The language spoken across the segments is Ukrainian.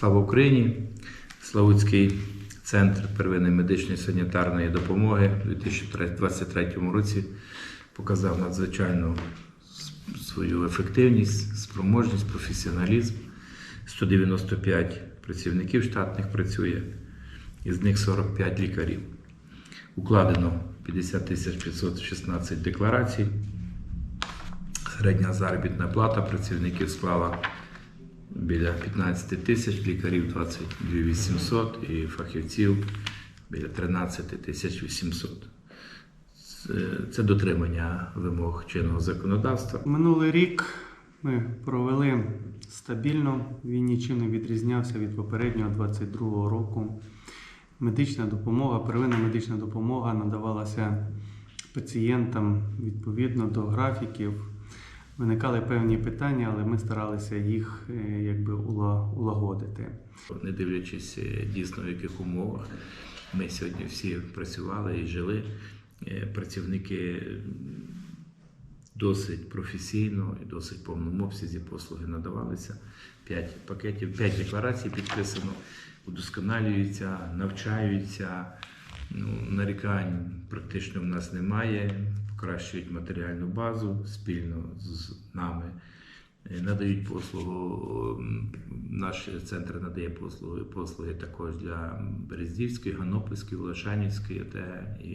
Слава Україні! Славутський центр первинної медичної санітарної допомоги у 2023 році показав надзвичайну свою ефективність, спроможність, професіоналізм. 195 працівників штатних працює, із них 45 лікарів. Укладено 50 516 декларацій. Середня заробітна плата працівників склала біля 15 тисяч, лікарів 22 800 і фахівців біля 13 тисяч 800. Це, це дотримання вимог чинного законодавства. Минулий рік ми провели стабільно. Він нічим не відрізнявся від попереднього 22-го року. Медична допомога, первинна медична допомога надавалася пацієнтам відповідно до графіків. Виникали певні питання, але ми старалися їх е, якби улагодити. Не дивлячись е, дійсно в яких умовах ми сьогодні всі працювали і жили. Е, Працівники досить професійно і досить повному обсязі послуги надавалися. П'ять пакетів, п'ять декларацій підписано, удосконалюються, навчаються. Ну, нарікань практично в нас немає. Покращують матеріальну базу спільно з нами. Е, Надають послугу. Наш центр надає послуги, послуги також для Берездівської, Ганопольської, Волошанівської ОТ і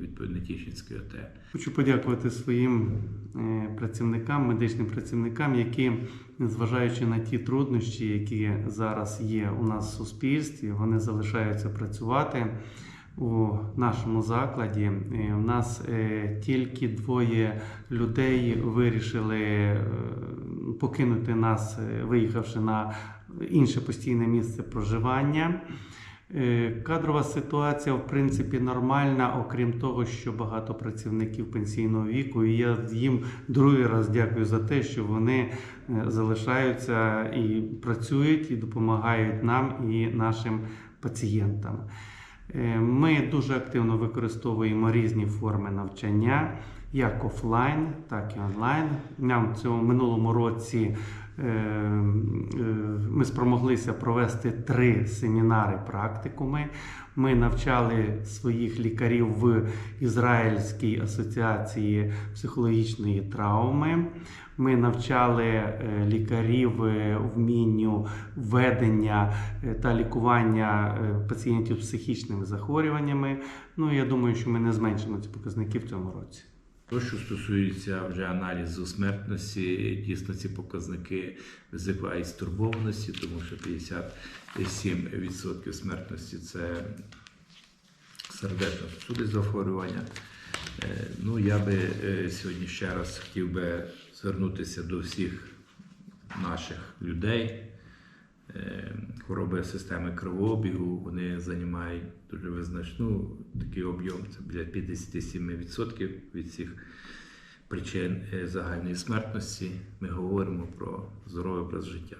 відповідно Тішинської ОТ. Хочу подякувати своїм е, працівникам, медичним працівникам, які, незважаючи на ті труднощі, які зараз є у нас в суспільстві, вони залишаються працювати у нашому закладі. Е, У нас е, тільки двоє людей вирішили е, покинути нас, виїхавши на інше постійне місце проживання. Кадрова ситуація, в принципі, нормальна, окрім того, що багато працівників пенсійного віку. І я їм другий раз дякую за те, що вони залишаються і працюють, і допомагають нам і нашим пацієнтам. Е, Ми дуже активно використовуємо різні форми навчання, як офлайн, так і онлайн. Нам в цьому минулому році ми спромоглися провести три семінари практикуми. Ми навчали своїх лікарів в Ізраїльській асоціації психологічної травми. Ми навчали е, лікарів е, вмінню ведення е, та лікування е, пацієнтів з психічними захворюваннями. Ну я думаю, що ми не зменшимо ці показники в цьому році. То, що стосується вже аналізу смертності, дійсно ці показники викликають стурбованості, тому що 57% смертності це сердечно-судинні захворювання. Е, Ну, я би е, сьогодні ще раз хотів би звернутися до всіх наших людей. Е, Хвороби системи кровообігу вони займають дуже визначну такий об'єм, це біля 57% від всіх причин е, загальної смертності. Ми говоримо про здоровий образ життя.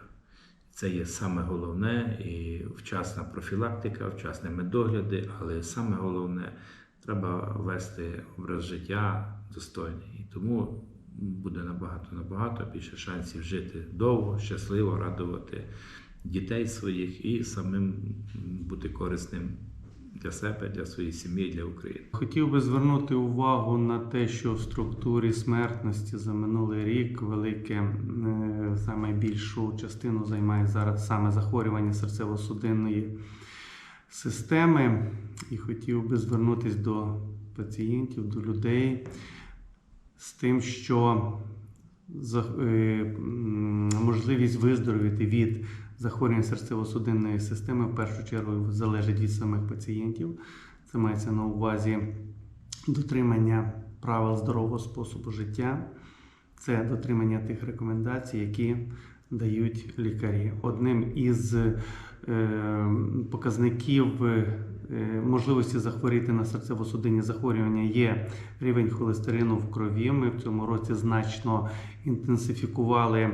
Це є саме головне і вчасна профілактика, вчасні медогляди, але саме головне треба вести образ життя достойний. І тому буде набагато набагато більше шансів жити довго, щасливо, радувати дітей своїх і самим бути корисним для себе, для своєї сім'ї, для України. Хотів би звернути увагу на те, що в структурі смертності за минулий рік велике саме більшу частину займає зараз саме захворювання серцево-судинної системи. І хотів би звернутися до пацієнтів, до людей з тим, що можливість виздоровіти від захворювань серцево-судинної системи в першу чергу залежить від самих пацієнтів. Це мається на увазі дотримання правил здорового способу життя, це дотримання тих рекомендацій, які дають лікарі. Одним із е, показників е, можливості захворіти на серцево-судинні захворювання є рівень холестерину в крові. Ми в цьому році значно інтенсифікували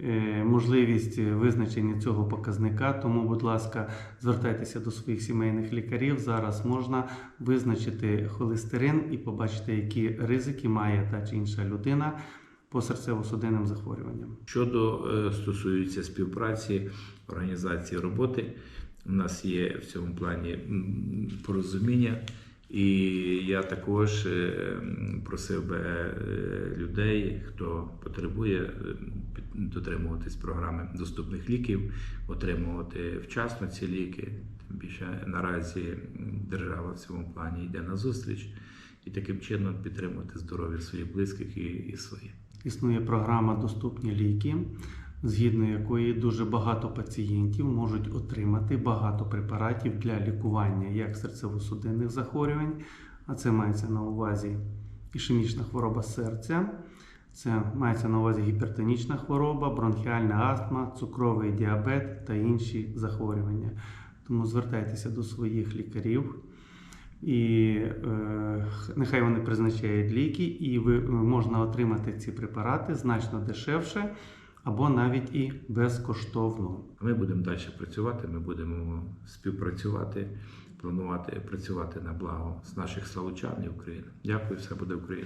е, можливість визначення цього показника. Тому, будь ласка, звертайтеся до своїх сімейних лікарів. Зараз можна визначити холестерин і побачити, які ризики має та чи інша людина по серцево-судинним захворюванням. Щодо е, стосується співпраці організації роботи. У нас є в цьому плані порозуміння. І я також е, просив би е, людей, хто потребує дотримуватись програми доступних ліків, отримувати вчасно ці ліки. Тим більше наразі держава в цьому плані йде на зустріч і таким чином підтримувати здоров'я своїх близьких і, і своє. Існує програма Доступні ліки, згідно якої дуже багато пацієнтів можуть отримати багато препаратів для лікування як серцево-судинних захворювань, а це мається на увазі ішемічна хвороба серця, це мається на увазі гіпертонічна хвороба, бронхіальна астма, цукровий діабет та інші захворювання. Тому звертайтеся до своїх лікарів. І е, нехай вони призначають ліки, і ви е, можна отримати ці препарати значно дешевше або навіть і безкоштовно. Ми будемо далі працювати, ми будемо співпрацювати, планувати працювати на благо з наших славучан і України. Дякую, все буде Україна.